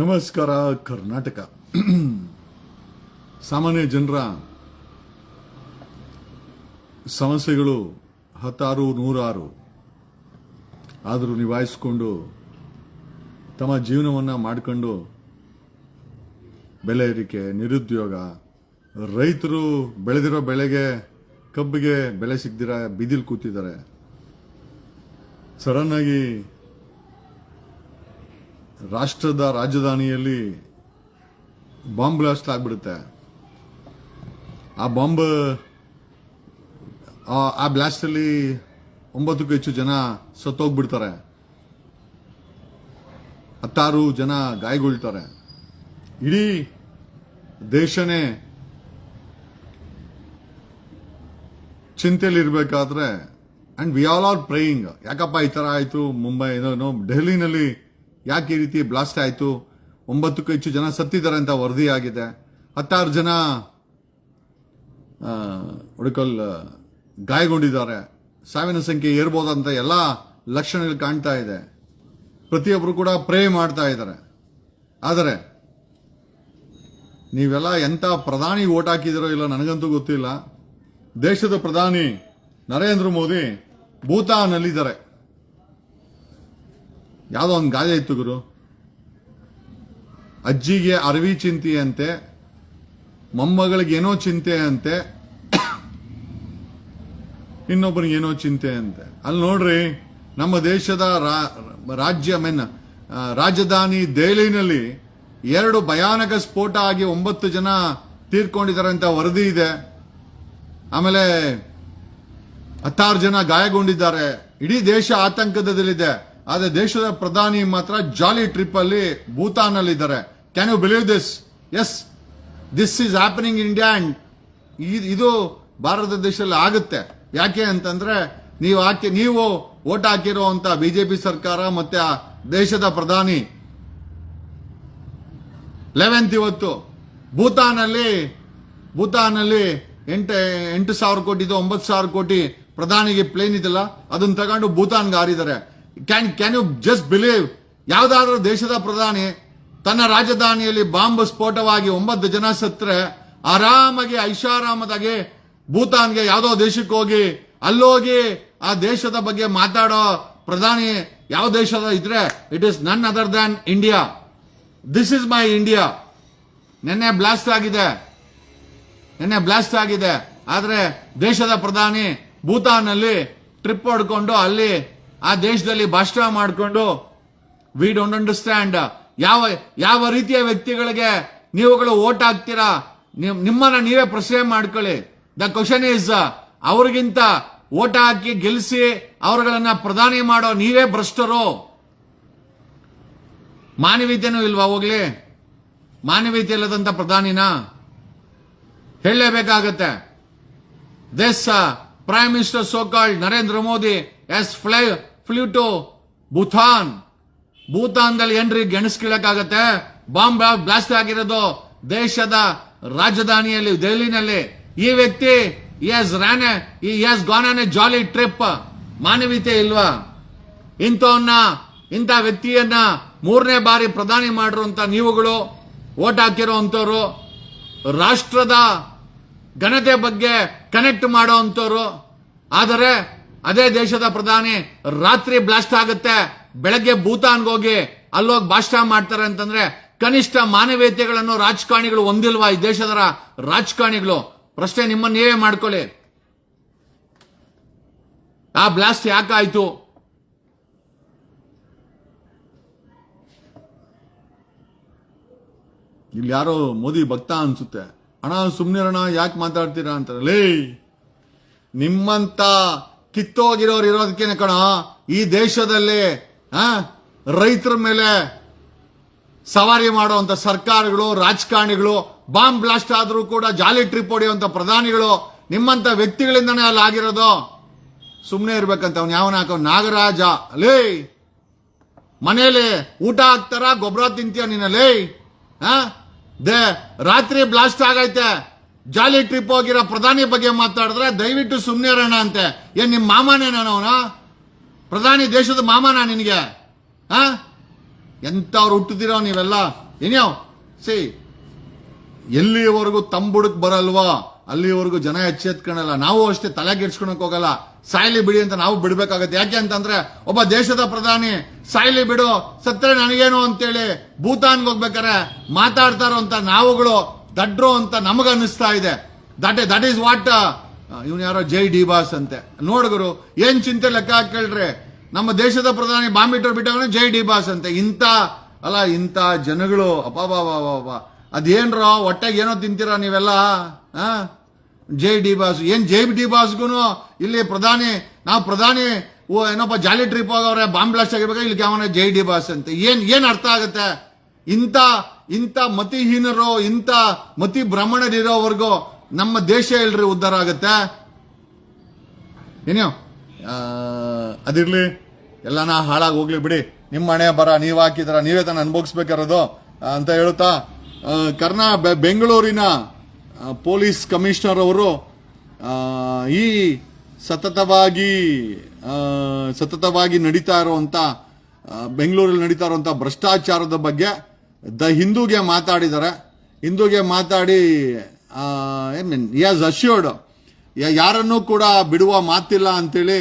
ನಮಸ್ಕಾರ, ಕರ್ನಾಟಕ. ಸಾಮಾನ್ಯ ಜನರ ಸಮಸ್ಯೆಗಳು ಹತ್ತಾರು, ನೂರಾರು. ಆದರೂ ನಿಭಾಯಿಸಿಕೊಂಡು ತಮ್ಮ ಜೀವನವನ್ನು ಮಾಡಿಕೊಂಡು ಬೆಲೆ ಏರಿಕೆ, ನಿರುದ್ಯೋಗ, ರೈತರು ಬೆಳೆದಿರೋ ಬೆಳೆಗೆ ಕಬ್ಬಿಗೆ ಬೆಲೆ ಸಿಗ್ದಿರ, ಬೀದಿಲ್ ಕೂತಿದ್ದಾರೆ. ಸಡನ್ ಆಗಿ ರಾಷ್ಟ್ರದ ರಾಜಧಾನಿಯಲ್ಲಿ ಬಾಂಬ್ ಬ್ಲಾಸ್ಟ್ ಆಗ್ಬಿಡುತ್ತೆ. ಆ ಬಾಂಬ್, ಆ- ಬ್ಲಾಸ್ಟಲ್ಲಿ ಒಂಬತ್ತಕ್ಕೂ ಹೆಚ್ಚು ಜನ ಸತ್ತೋಗ್ಬಿಡ್ತಾರೆ. ಹತ್ತಾರು ಜನ ಗಾಯಗೊಳ್ತಾರೆ. ಇಡೀ ದೇಶನೇ ಚಿಂತೆಯಲ್ಲಿರಬೇಕಾದ್ರೆ and we all are praying ಯಾಕಪ್ಪ ಈ ಥರ ಆಯಿತು? ಮುಂಬೈ, ಏನೋ ದೆಹಲಿನಲ್ಲಿ ಯಾಕೆ ಈ ರೀತಿ ಬ್ಲಾಸ್ಟ್ ಆಯಿತು? ಒಂಬತ್ತಕ್ಕೂ ಹೆಚ್ಚು ಜನ ಸತ್ತಿದ್ದಾರೆ ಅಂತ ವರದಿ ಆಗಿದೆ ಹತ್ತಾರು ಜನ ಹುಡುಕಲ್ ಗಾಯಗೊಂಡಿದ್ದಾರೆ. ಸಾವಿನ ಸಂಖ್ಯೆ ಏರ್ಬೋದಂತ ಎಲ್ಲ ಲಕ್ಷಣಗಳು ಕಾಣ್ತಾ ಇದೆ. ಪ್ರತಿಯೊಬ್ಬರು ಕೂಡ ಪ್ರೇ ಮಾಡ್ತಾ ಇದ್ದಾರೆ. ಆದರೆ, ನೀವೆಲ್ಲ ಎಂಥ ಪ್ರಧಾನಿ ಓಟ್ ಹಾಕಿದಿರೋ ಇಲ್ಲ ನನಗಂತೂ ಗೊತ್ತಿಲ್ಲ. ದೇಶದ ಪ್ರಧಾನಿ ನರೇಂದ್ರ ಮೋದಿ ಭೂತಾನಲ್ಲಿದ್ದಾರೆ. ಯಾವುದೋ ಒಂದು ಗಾದೆ ಇತ್ತು ಗುರು? ಅಜ್ಜಿಗೆ ಅರವಿ ಚಿಂತೆಯಂತೆ ಮೊಮ್ಮಗಳಿಗೇನೋ ಚಿಂತೆ ಅಂತೆ ಇನ್ನೊಬ್ಬನಿಗೇನೋ ಚಿಂತೆ ಅಂತೆ. ಅಲ್ಲಿ ನೋಡ್ರಿ, ನಮ್ಮ ದೇಶದ ರಾಜ್ಯ ಮೆನ್ ರಾಜಧಾನಿ ದೆಹಲಿನಲ್ಲಿ ಎರಡು ಭಯಾನಕ ಸ್ಫೋಟ ಆಗಿ ಒಂಬತ್ತು ಜನ ತೀರ್ಕೊಂಡಿದ್ದಾರೆ ಅಂತ ವರದಿ ಇದೆ. ಆಮೇಲೆ ಹತ್ತಾರು ಜನ ಗಾಯಗೊಂಡಿದ್ದಾರೆ. ಇಡೀ ದೇಶ ಆತಂಕದಲ್ಲಿದೆ. ಆದರೆ ದೇಶದ ಪ್ರಧಾನಿ ಮಾತ್ರ ಜಾಲಿ ಟ್ರಿಪ್ ಅಲ್ಲಿ ಭೂತಾನ್ ಅಲ್ಲಿ ಇದ್ದಾರೆ can you believe this yes this is happening India and ಇದು ಭಾರತ ದೇಶದಲ್ಲಿ ಆಗುತ್ತೆ. ಯಾಕೆ ಅಂತಂದ್ರೆ ನೀವು ಹಾಕಿ, ನೀವು ಓಟ್ ಹಾಕಿರುವಂತ ಬಿಜೆಪಿ ಸರ್ಕಾರ ಮತ್ತೆ ದೇಶದ ಪ್ರಧಾನಿ. ಲೆವೆಂತ್ ಇವತ್ತು ಭೂತಾನಲ್ಲಿ ಭೂತಾನಲ್ಲಿ ಎಂಟು ಎಂಟು ಸಾವಿರ ಕೋಟಿದು ಒಂಬತ್ತು ಸಾವಿರ ಕೋಟಿ ಪ್ರಧಾನಿಗೆ ಪ್ಲೇನ್ ಇದೆಲ್ಲ. ಅದನ್ನ ತಗೊಂಡು ಭೂತಾನ್ಗೆ ಹಾರಿದ್ದಾರೆ. Can can you just believe ಯಾವುದಾದ್ರೂ ದೇಶದ ಪ್ರಧಾನಿ ತನ್ನ ರಾಜಧಾನಿಯಲ್ಲಿ ಬಾಂಬ್ ಸ್ಫೋಟವಾಗಿ ಒಂಬತ್ತು ಜನ ಸತ್ರೆ ಆರಾಮಾಗಿ ಐಷಾರಾಮದಾಗಿ ಭೂತಾನ್ಗೆ ಯಾವುದೋ ದೇಶಕ್ಕೆ ಹೋಗಿ ಅಲ್ಲೋಗಿ ಆ ದೇಶದ ಬಗ್ಗೆ ಮಾತಾಡೋ ಪ್ರಧಾನಿ ಯಾವ ದೇಶದ ಇದ್ರೆ it is none other than India this is my India ನಿನ್ನೆ ಬ್ಲಾಸ್ಟ್ ಆಗಿದೆ. ನಿನ್ನೆ ಬ್ಲಾಸ್ಟ್ ಆಗಿದೆ. ಆದರೆ ದೇಶದ ಪ್ರಧಾನಿ ಭೂತಾನಲ್ಲಿ ಟ್ರಿಪ್ ಹೊಡ್ಕೊಂಡು ಅಲ್ಲಿ ಆ ದೇಶದಲ್ಲಿ ಭಾಷಣ ಮಾಡಿಕೊಂಡು ವಿ ಡೋಂಟ್ ಅಂಡರ್ಸ್ಟ್ಯಾಂಡ್ ಯಾವ ಯಾವ ರೀತಿಯ ವ್ಯಕ್ತಿಗಳಿಗೆ ನೀವುಗಳು ಓಟ್ ಹಾಕ್ತೀರಾ? ನಿಮ್- ನಿಮ್ಮನ್ನ ನೀವೇ ಪ್ರಶ್ನೆ ಮಾಡ್ಕೊಳ್ಳಿ. ದ ಕ್ವಶನ್ ಇಸ್ ಅವ್ರಿಗಿಂತ ಓಟ್ ಹಾಕಿ ಗೆಲ್ಲಿಸಿ ಅವರುಗಳನ್ನ ಪ್ರಧಾನಿ ಮಾಡೋ ನೀವೇ ಭ್ರಷ್ಟರು. ಮಾನವೀಯತೆನೂ ಇಲ್ವಾ ಹೋಗ್ಲಿ? ಮಾನವೀಯತೆ ಇಲ್ಲದಂತ ಪ್ರಧಾನಿನ? ಹೇಳಲೇಬೇಕಾಗತ್ತೆ. This prime minister so called Narendra Modi has fly flew to Bhutan. ಭೂತಾನ್ದಲ್ಲಿ ಏನ್ರಿ ಗೆಣಸ್ಕೀಳಕ್ಕಾಗತ್ತೆ ಬಾಂಬ್ ಬ್ಲಾಸ್ಟ್ ಆಗಿರೋದು? ದೇಶದ ರಾಜಧಾನಿಯಲ್ಲಿ, ದೆಹಲಿನಲ್ಲಿ. ಈ ವ್ಯಕ್ತಿ ಎಸ್ ರ್ಯಾನ್ ಈ ಎಸ್ ಗಾನ್ ಜಾಲಿ ಟ್ರಿಪ್ ಮಾನವೀಯತೆ ಇಲ್ವಾ? ಇಂಥವನ್ನ, ಇಂಥ ವ್ಯಕ್ತಿಯನ್ನ ಮೂರನೇ ಬಾರಿ ಪ್ರಧಾನಿ ಮಾಡಿರುವಂತ ನೀವುಗಳು ಓಟ್ ಹಾಕಿರುವಂತವ್ರು ರಾಷ್ಟ್ರದ ಘನತೆ ಬಗ್ಗೆ ಕನೆಕ್ಟ್ ಮಾಡೋ ಅಂಥವ್ರು. ಆದರೆ ಅದೇ ದೇಶದ ಪ್ರಧಾನಿ ರಾತ್ರಿ ಬ್ಲಾಸ್ಟ್ ಆಗುತ್ತೆ. ಬೆಳಗ್ಗೆ ಭೂತಾನ್ಗೆ ಹೋಗಿ ಅಲ್ಲೋಗಿ ಭಾಷಣ ಮಾಡ್ತಾರೆ ಅಂತಂದ್ರೆ ಕನಿಷ್ಠ ಮಾನವೀಯತೆಗಳನ್ನು ರಾಜಕಾರಣಿಗಳು ಹೊಂದಿಲ್ವಾ ಈ ದೇಶದ ರಾಜಕಾರಣಿಗಳು? ಪ್ರಶ್ನೆ ನಿಮ್ಮ ನೀವೇ ಮಾಡ್ಕೊಳ್ಳಿ. ಆ ಬ್ಲಾಸ್ಟ್ ಯಾಕಾಯ್ತು? ಇಲ್ಲಿ ಯಾರೋ ಮೋದಿ ಭಕ್ತ ಅನ್ಸುತ್ತೆ. ಅಣ್ಣ ಸುಮ್ನಿರಣ ಯಾಕೆ ಮಾತಾಡ್ತೀರಾ ಅಂತಾರೆ. ಲೇ, ನಿಮ್ಮಂತ ಕಿತ್ತೋಗಿರೋರು ಇರೋದಕ್ಕೇನೆ ಕಣ? ಈ ದೇಶದಲ್ಲಿ ರೈತರ ಮೇಲೆ ಸವಾರಿ ಮಾಡುವಂತ ಸರ್ಕಾರಗಳು, ರಾಜಕಾರಣಿಗಳು, ಬಾಂಬ್ ಬ್ಲಾಸ್ಟ್ ಆದರೂ ಕೂಡ ಜಾಲಿ ಟ್ರಿಪ್ ಹೊಡೆಯುವಂತ ಪ್ರಧಾನಿಗಳು, ನಿಮ್ಮಂತ ವ್ಯಕ್ತಿಗಳಿಂದನೇ ಅಲ್ಲಿ ಆಗಿರೋದು. ಸುಮ್ಮನೆ ಇರ್ಬೇಕಂತ ಅವ್ನು ಯಾವನ ಹಾಕೋ? ನಾಗರಾಜ. ಲೇ! ಮನೇಲಿ ಊಟ ಹಾಕ್ತಾರ? ಗೊಬ್ಬರ ತಿಂತೀಯ ನಿನ್ನ ಲೇ! ಆ? ದೇ, ರಾತ್ರಿ ಬ್ಲಾಸ್ಟ್ ಆಗೈತೆ. ಜಾಲಿ ಟ್ರಿಪ್ ಹೋಗಿರೋ ಪ್ರಧಾನಿ ಬಗ್ಗೆ ಮಾತಾಡಿದ್ರೆ ದಯವಿಟ್ಟು ಸುಮ್ಮನೆ ಇರೋಣ ಅಂತೆ. ಏನ್ ನಿಮ್ಮ ನಾನು ಅವನ? ಪ್ರಧಾನಿ ದೇಶದ ಮಾಮನ ನಿನಗೆ? ಹಾ ಎಂಥವ್ರು ಹುಟ್ಟುತ್ತೀರೋ ನೀವೆಲ್ಲ? ಏನ್ಯಾವ್ ಸಿ. ಎಲ್ಲಿವರೆಗೂ ತಂಬುಡಕ್ಕೆ ಬರಲ್ವಾ, ಅಲ್ಲಿವರೆಗೂ ಜನ ಎಚ್ಚೆತ್ಕೊಳಲ್ಲ ನಾವು ಅಷ್ಟೇ ತಲೆ ಕೆಡ್ಸ್ಕೊಳಕ್ ಹೋಗಲ್ಲ. ಸಾಯ್ಲಿ ಬಿಡಿ ಅಂತ ನಾವು ಬಿಡ್ಬೇಕಾಗತ್ತೆ. ಯಾಕೆ ಅಂತಂದ್ರೆ ಒಬ್ಬ ದೇಶದ ಪ್ರಧಾನಿ, ಸಾಯ್ಲಿ ಬಿಡು, ಸತ್ತರೆ ನನಗೇನು ಅಂತೇಳಿ ಭೂತಾನ್ಗೆ ಹೋಗ್ಬೇಕಾರೆ ಮಾತಾಡ್ತಾರೋ ಅಂತ ನಾವುಗಳು ದಡ್ರು ಅಂತ ನಮಗೆ ಅನ್ನಿಸ್ತಾ ಇದೆ ದಟ್ ದಟ್ ಈಸ್ ವಾಟ್ ಇವನು ಯಾರೋ ಜೈ ಡಿ ಬಾಸ್ ಅಂತೆ ನೋಡಿದ್ರು ಏನ್ ಚಿಂತೆ ಲೆಕ್ಕ ಹಾಕೇಳ್ರಿ ನಮ್ಮ ದೇಶದ ಪ್ರಧಾನಿ ಬಾಂಬಿಟ್ಟವ್ರು ಬಿಟ್ಟವನು ಜೈ ಡಿ ಬಾಸ್ ಅಂತೆ. ಇಂಥ, ಅಲ್ಲ, ಇಂಥ ಜನಗಳು ಅಪಾಬಾಬಾಬಾಬ ಅದೇನ್ರೋ ಹೊಟ್ಟೆಗೆ ಏನೋ ತಿಂತೀರಾ ನೀವೆಲ್ಲ? ಜೈ ಡಿ ಬಾಸ್ ಏನ್ ಜೈ ಡಿ ಬಾಸ್ಗೂ ಇಲ್ಲಿ ಪ್ರಧಾನಿ, ನಾವು ಪ್ರಧಾನಿ, ಓ, ಏನಪ್ಪ, ಜಾಲಿ ಟ್ರಿಪ್ ಹೋಗವ್ರೆ, ಬಾಂಬ್ ಬ್ಲಾಸ್ಟ್ ಆಗಿರ್ಬೇಕು? ಇಲ್ಲಿ ಅವನ ಜೈ ಡಿ ಬಾಸ್ ಅಂತ. ಏನ್ ಏನ್ ಅರ್ಥ ಆಗುತ್ತೆ? ಇಂಥ ಇಂಥ ಮತಿಹೀನರು, ಇಂಥ ಮತಿ ಭ್ರಮಣರಿರೋವರೆಗೂ ನಮ್ಮ ದೇಶ ಎಲ್ರಿ ಉದ್ಧಾರ ಆಗುತ್ತೆ. ಏನೋ ಅದಿರ್ಲಿ. ಎಲ್ಲಾನ ಹಾಳಾಗಿ ಹೋಗ್ಲಿ ಬಿಡಿ. ನಿಮ್ಮ ಹಣೆ ಬರ, ನೀವು ಹಾಕಿದ್ರ, ನೀವೇ ತಾನು ಅನ್ಭೋಗಿಸ್ಬೇಕಿರೋದು ಅಂತ ಹೇಳ್ತಾ ಕರ್ನಾ ಬೆಂಗಳೂರಿನ ಪೊಲೀಸ್ ಕಮಿಷನರ್ ಅವರು ಈ ಸತತವಾಗಿ ಸತತವಾಗಿ ನಡೀತಾ ಇರುವಂತ ಬೆಂಗಳೂರಲ್ಲಿ ನಡೀತಾ ಇರುವಂತ ಭ್ರಷ್ಟಾಚಾರದ ಬಗ್ಗೆ ದ ಹಿಂದೂಗೆ ಮಾತಾಡಿದ್ದಾರೆ ಹಿಂದೂಗೆ ಮಾತಾಡಿ ಐ ಮೀನ್ ಯಾಸ್ ಅಶ್ಯೂರ್ಡ್ ಯಾರನ್ನೂ ಕೂಡ ಬಿಡುವ ಮಾತಿಲ್ಲ ಅಂತೇಳಿ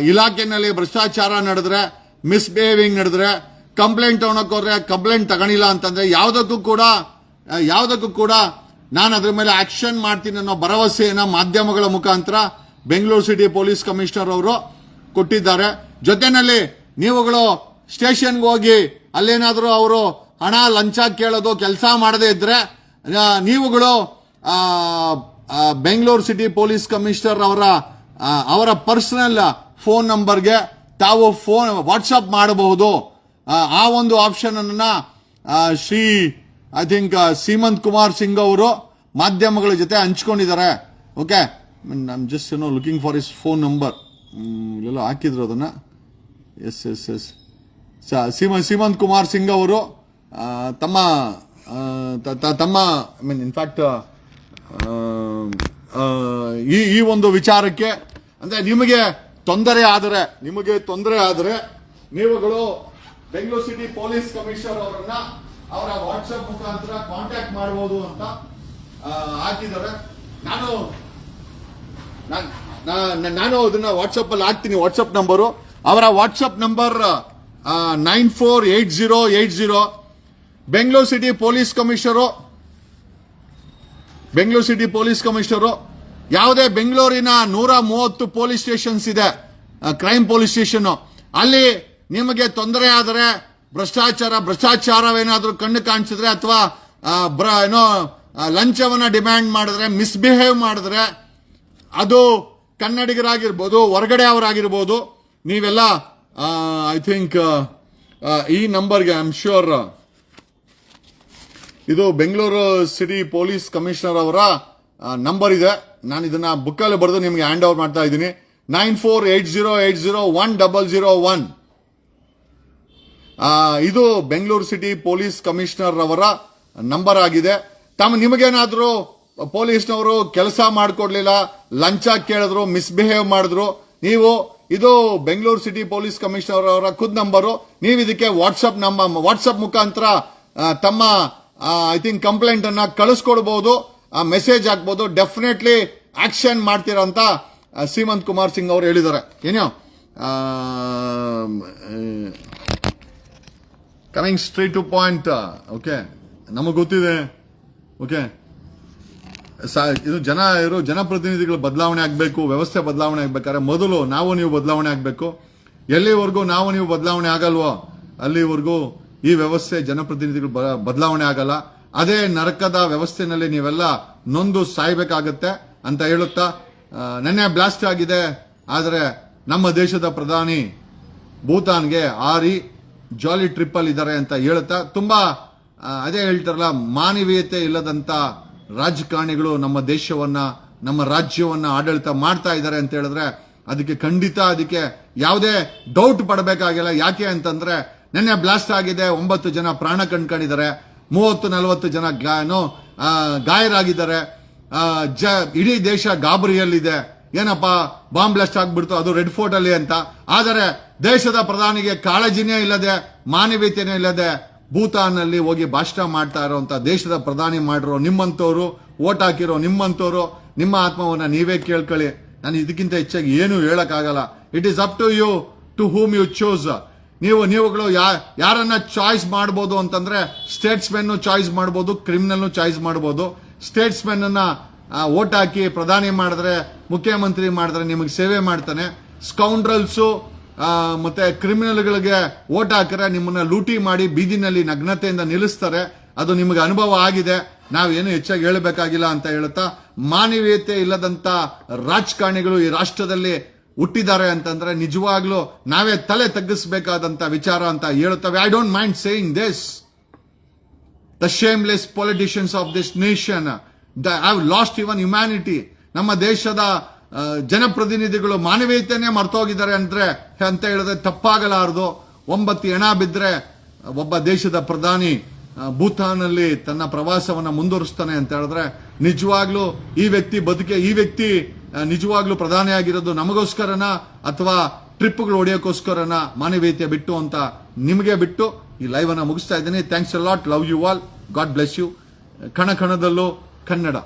ಇಲಾಖೆನಲ್ಲಿ ಭ್ರಷ್ಟಾಚಾರ ನಡೆದ್ರೆ ಮಿಸ್ಬಿಹೇವಿಂಗ್ ನಡೆದ್ರೆ ಕಂಪ್ಲೇಂಟ್ ಹೋದ್ರೆ ಕಂಪ್ಲೇಂಟ್ ತಗೊಂಡಿಲ್ಲ ಅಂತಂದ್ರೆ ಯಾವುದಕ್ಕೂ ಕೂಡ ಯಾವುದಕ್ಕೂ ಕೂಡ ನಾನು ಅದ್ರ ಮೇಲೆ ಆಕ್ಷನ್ ಮಾಡ್ತೀನಿ ಅನ್ನೋ ಭರವಸೆಯನ್ನ ಮಾಧ್ಯಮಗಳ ಮುಖಾಂತರ ಬೆಂಗಳೂರು ಸಿಟಿ ಪೊಲೀಸ್ ಕಮಿಷನರ್ ಅವರು ಕೊಟ್ಟಿದ್ದಾರೆ. ಜೊತೆನಲ್ಲಿ ನೀವುಗಳು ಸ್ಟೇಷನ್ಗೆ ಹೋಗಿ ಅಲ್ಲೇನಾದರೂ ಅವರು ಹಣ ಲಂಚ ಕೇಳೋದು ಕೆಲಸ ಮಾಡದೇ ಇದ್ರೆ ನೀವುಗಳು ಬೆಂಗಳೂರು ಸಿಟಿ ಪೊಲೀಸ್ ಕಮಿಷನರ್ ಅವರ ಅವರ ಪರ್ಸನಲ್ ಫೋನ್ ನಂಬರ್ಗೆ ತಾವು ಫೋನ್ ವಾಟ್ಸಪ್ ಮಾಡಬಹುದು. ಆ, ಒಂದು ಆಪ್ಷನ್ ಅನ್ನ ಶ್ರೀ ಐ ಥಿಂಕ್ ಸೀಮಂತ್ ಕುಮಾರ್ ಸಿಂಗ್ ಅವರು ಮಾಧ್ಯಮಗಳ ಜೊತೆ ಹಂಚ್ಕೊಂಡಿದ್ದಾರೆ. Okay I'm just no looking for is phone number ಇಲ್ಲೆಲ್ಲ ಹಾಕಿದ್ರು ಅದನ್ನ. Yes yes yes Seema Seemanth Kumar Singh ಅವರು ತಮ್ಮ ತಮ್ಮ ಐ ಮೀನ್ ಇನ್ಫ್ಯಾಕ್ಟ್ ಈ ಈ ಒಂದು ವಿಚಾರಕ್ಕೆ, ಅಂದರೆ ನಿಮಗೆ ತೊಂದರೆ ಆದರೆ, ನಿಮಗೆ ತೊಂದರೆ ಆದರೆ, ನೀವುಗಳು ಬೆಂಗಳೂರು ಸಿಟಿ ಪೊಲೀಸ್ ಕಮಿಷನರ್ ಅವರನ್ನ ಅವರ ವಾಟ್ಸಪ್ ಮುಖಾಂತರ ಕಾಂಟ್ಯಾಕ್ಟ್ ಮಾಡಬಹುದು ಅಂತ ಹಾಕಿದ್ದಾರೆ. ನಾನು ನಾನು ಅದನ್ನ ವಾಟ್ಸಪ್ ಅಲ್ಲಿ ಹಾಕ್ತೀನಿ ವಾಟ್ಸಪ್ ನಂಬರು ಅವರ WhatsApp number nine four eight zero eight zero Bengaluru city police commissioner, Bengaluru city police commissioner, ಯಾವುದೇ ಬೆಂಗಳೂರಿನ ನೂರ ಮೂವತ್ತು ಪೊಲೀಸ್ ಸ್ಟೇಷನ್ಸ್ ಇದೆ ಕ್ರೈಮ್ ಪೊಲೀಸ್ ಸ್ಟೇಷನ್ ಅಲ್ಲಿ ನಿಮಗೆ ತೊಂದರೆ ಆದರೆ, ಭ್ರಷ್ಟಾಚಾರ, ಭ್ರಷ್ಟಾಚಾರವೇನಾದರೂ ಕಣ್ಣು ಕಾಣಿಸಿದ್ರೆ ಅಥವಾ ಏನೋ ಲಂಚವನ್ನು ಡಿಮ್ಯಾಂಡ್ ಮಾಡಿದ್ರೆ, ಮಿಸ್ಬಿಹೇವ್ ಮಾಡಿದ್ರೆ, ಅದು ಕನ್ನಡಿಗರಾಗಿರ್ಬೋದು, ಹೊರಗಡೆ ಅವರಾಗಿರ್ಬೋದು, ನೀವೆಲ್ಲ ಐ ಥಿಂಕ್ ಈ ನಂಬರ್ಗೆ ಐ ಆಮ್ ಶ್ಯೂರ್ ಇದು ಬೆಂಗಳೂರು ಸಿಟಿ ಪೊಲೀಸ್ ಕಮಿಷನರ್ ಅವರ ನಂಬರ್ ಇದೆ. ನಾನು ಇದನ್ನ ಬುಕ್ಕಲ್ಲಿ ಬರೆದು ನಿಮಗೆ ಹ್ಯಾಂಡ್ ಓವರ್ ಮಾಡ್ತಾ ಇದ್ದೀನಿ. Nine four eight zero eight zero one double zero one. ಇದು ಬೆಂಗಳೂರು ಸಿಟಿ ಪೊಲೀಸ್ ಕಮಿಷನರ್ ಅವರ ನಂಬರ್ ಆಗಿದೆ. ತಮ್ಮ ನಿಮಗೇನಾದರೂ ಪೊಲೀಸ್ನವರು ಕೆಲಸ ಮಾಡಿಕೊಡ್ಲಿಲ್ಲ, ಲಂಚ ಕೇಳಿದ್ರು ಮಿಸ್ಬಿಹೇವ್ ಮಾಡಿದ್ರು, ನೀವು ಇದು ಬೆಂಗಳೂರು ಸಿಟಿ ಪೊಲೀಸ್ ಕಮಿಷನರ್ ಅವರ ಖುದ್ ನಂಬರು. ನೀವು ಇದಕ್ಕೆ ವಾಟ್ಸಪ್ ನಮ್ಮ ವಾಟ್ಸಪ್ ಮುಖಾಂತರ ತಮ್ಮ ಐ ಥಿಂಕ್ ಕಂಪ್ಲೇಂಟ್ ಅನ್ನ ಕಳಿಸ್ಕೊಡ್ಬೋದು ಮೆಸೇಜ್ ಹಾಕ್ಬೋದು ಡೆಫಿನೆಟ್ಲಿ ಆಕ್ಷನ್ ಮಾಡ್ತೀರಾ ಅಂತ ಆ, ಸೀಮಂತ್ ಕುಮಾರ್ ಸಿಂಗ್ ಅವರು ಹೇಳಿದ್ದಾರೆ. ಏನೋ coming straight to point okay ನಮಗೆ ಗೊತ್ತಿದೆ ಓಕೆ ಇದು ಜನ ಇರೋ ಜನಪ್ರತಿನಿಧಿಗಳು ಬದಲಾವಣೆ ಆಗಬೇಕು ವ್ಯವಸ್ಥೆ ಬದಲಾವಣೆ ಆಗ್ಬೇಕಾದ್ರೆ ಮೊದಲು ನಾವು ನೀವು ಬದಲಾವಣೆ ಆಗಬೇಕು. ಎಲ್ಲಿವರೆಗೂ ನಾವು ನೀವು ಬದಲಾವಣೆ ಆಗಲ್ವೋ ಅಲ್ಲಿವರೆಗೂ ಈ ವ್ಯವಸ್ಥೆ ಜನಪ್ರತಿನಿಧಿಗಳು ಬದಲಾವಣೆ ಆಗಲ್ಲ. ಅದೇ ನರಕದ ವ್ಯವಸ್ಥೆನಲ್ಲಿ ನೀವೆಲ್ಲ ನೊಂದು ಸಾಯ್ಬೇಕಾಗತ್ತೆ ಅಂತ ಹೇಳುತ್ತಾ ನೆನ್ನೆ ಬ್ಲಾಸ್ಟ್ ಆಗಿದೆ. ಆದರೆ ನಮ್ಮ ದೇಶದ ಪ್ರಧಾನಿ ಭೂತಾನ್ಗೆ ಆರಿ ಜಾಲಿ ಟ್ರಿಪ್ ಇದ್ದಾರೆ ಅಂತ ಹೇಳುತ್ತಾ, ತುಂಬಾ ಅದೇ ಹೇಳ್ತಾರಲ್ಲ, ಮಾನವೀಯತೆ ಇಲ್ಲದಂತ ರಾಜಕಾರಣಿಗಳು ನಮ್ಮ ದೇಶವನ್ನ, ನಮ್ಮ ರಾಜ್ಯವನ್ನ ಆಡಳಿತ ಮಾಡ್ತಾ ಇದ್ದಾರೆ ಅಂತ ಹೇಳಿದ್ರೆ, ಅದಕ್ಕೆ ಖಂಡಿತ ಅದಕ್ಕೆ ಯಾವುದೇ ಡೌಟ್ ಪಡಬೇಕಾಗಿಲ್ಲ. ಯಾಕೆ ಅಂತಂದ್ರೆ ನಿನ್ನೆ ಬ್ಲಾಸ್ಟ್ ಆಗಿದೆ, ಒಂಬತ್ತು ಜನ ಪ್ರಾಣ ಕಂಡ್ಕೊಂಡಿದ್ದಾರೆ ಮೂವತ್ತು, ನಲವತ್ತು ಜನ ಏನು ಗಾಯರಾಗಿದ್ದಾರೆ. ಜ, ಇಡೀ ದೇಶ ಗಾಬರಿಯಲ್ಲಿದೆ. ಏನಪ್ಪ, ಬಾಂಬ್ ಬ್ಲಾಸ್ಟ್ ಆಗ್ಬಿಡ್ತು, ಅದು ರೆಡ್ ಫೋರ್ಟ್ ಅಲ್ಲಿ ಅಂತ. ಆದರೆ ದೇಶದ ಪ್ರಧಾನಿಗೆ ಕಾಳಜಿನೇ ಇಲ್ಲದೆ, ಮಾನವೀಯತೆನೇ ಇಲ್ಲದೆ ಭೂತಾನಲ್ಲಿ ಹೋಗಿ ಭಾಷಣ ಮಾಡ್ತಾ ಇರೋಂಥ ದೇಶದ ಪ್ರಧಾನಿ ಮಾಡಿರೋ ನಿಮ್ಮಂಥವ್ರು, ಓಟ್ ಹಾಕಿರೋ ನಿಮ್ಮಂಥವ್ರು, ನಿಮ್ಮ ಆತ್ಮವನ್ನ ನೀವೇ ಕೇಳ್ಕೊಳ್ಳಿ. ನಾನು ಇದಕ್ಕಿಂತ ಹೆಚ್ಚಾಗಿ ಏನು ಹೇಳಕ್ಕಾಗಲ್ಲ. It is up to you to whom you choose ನೀವು, ನೀವುಗಳು ಯಾ, ಯಾರನ್ನ ಚಾಯ್ಸ್ ಮಾಡ್ಬೋದು ಅಂತಂದ್ರೆ ಸ್ಟೇಟ್ಸ್ ಮೆನ್ ಚಾಯ್ಸ್ ಮಾಡ್ಬೋದು ಕ್ರಿಮಿನಲ್ ಚಾಯ್ಸ್ ಮಾಡ್ಬೋದು. ಸ್ಟೇಟ್ಸ್ ಮೆನ್ ಅನ್ನ ಓಟ್ ಹಾಕಿ ಪ್ರಧಾನಿ ಮಾಡಿದ್ರೆ, ಮುಖ್ಯಮಂತ್ರಿ ಮಾಡಿದ್ರೆ ನಿಮಗೆ ಸೇವೆ ಮಾಡ್ತಾನೆ. ಸ್ಕೌಂಡ್ರಲ್ಸು ಮತ್ತೆ ಕ್ರಿಮಿನಲ್ಗಳಿಗೆ ಓಟ್ ಹಾಕಿದ್ರೆ ನಿಮ್ಮನ್ನ ಲೂಟಿ ಮಾಡಿ ಬೀದಿನಲ್ಲಿ ನಗ್ನತೆಯಿಂದ ನಿಲ್ಲಿಸ್ತಾರೆ. ಅದು ನಿಮಗೆ ಅನುಭವ ಆಗಿದೆ. ನಾವೇನು ಹೆಚ್ಚಾಗಿ ಹೇಳಬೇಕಾಗಿಲ್ಲ ಅಂತ ಹೇಳುತ್ತಾ, ಮಾನವೀಯತೆ ಇಲ್ಲದಂತ ರಾಜಕಾರಣಿಗಳು ಈ ರಾಷ್ಟ್ರದಲ್ಲಿ ಹುಟ್ಟಿದ್ದಾರೆ ಅಂತಂದ್ರೆ ನಿಜವಾಗ್ಲೂ ನಾವೇ ತಲೆ ತಗ್ಗಿಸಬೇಕಾದಂತ ವಿಚಾರ ಅಂತ ಹೇಳುತ್ತವೆ. I don't mind saying this the shameless politicians of this nation have lost even humanity ನಮ್ಮ ದೇಶದ ಜನಪ್ರತಿನಿಧಿಗಳು ಮಾನವೀಯತೆಯನ್ನೇ ಮರ್ತೋಗಿದ್ದಾರೆ ಅಂದ್ರೆ ಅಂತ ಹೇಳಿದ್ರೆ ತಪ್ಪಾಗಲಾರದು. ಒಂಬತ್ತು ಹೆಣ ಬಿದ್ದರೆ ಒಬ್ಬ ದೇಶದ ಪ್ರಧಾನಿ ಭೂತಾನ್ ಭೂತಾನಲ್ಲಿ ತನ್ನ ಪ್ರವಾಸವನ್ನ ಮುಂದುವರಿಸ್ತಾನೆ ಅಂತ ಹೇಳಿದ್ರೆ ನಿಜವಾಗ್ಲೂ ಈ ವ್ಯಕ್ತಿ ಬದುಕೆ, ಈ ವ್ಯಕ್ತಿ ನಿಜವಾಗ್ಲೂ ಪ್ರಧಾನಿ ಆಗಿರೋದು ನಮಗೋಸ್ಕರನ ಅಥವಾ ಟ್ರಿಪ್ಗಳು ಹೊಡೆಯೋಕ್ಕೋಸ್ಕರನ ಮಾನವೀಯತೆ ಬಿಟ್ಟು ಅಂತ ನಿಮಗೆ ಬಿಟ್ಟು ಈ ಲೈವ್ ಅನ್ನ ಮುಗಿಸ್ತಾ ಇದ್ದೀನಿ. Thanks a lot love you all God bless you ಕಣ ಕಣದಲ್ಲೂ ಕನ್ನಡ.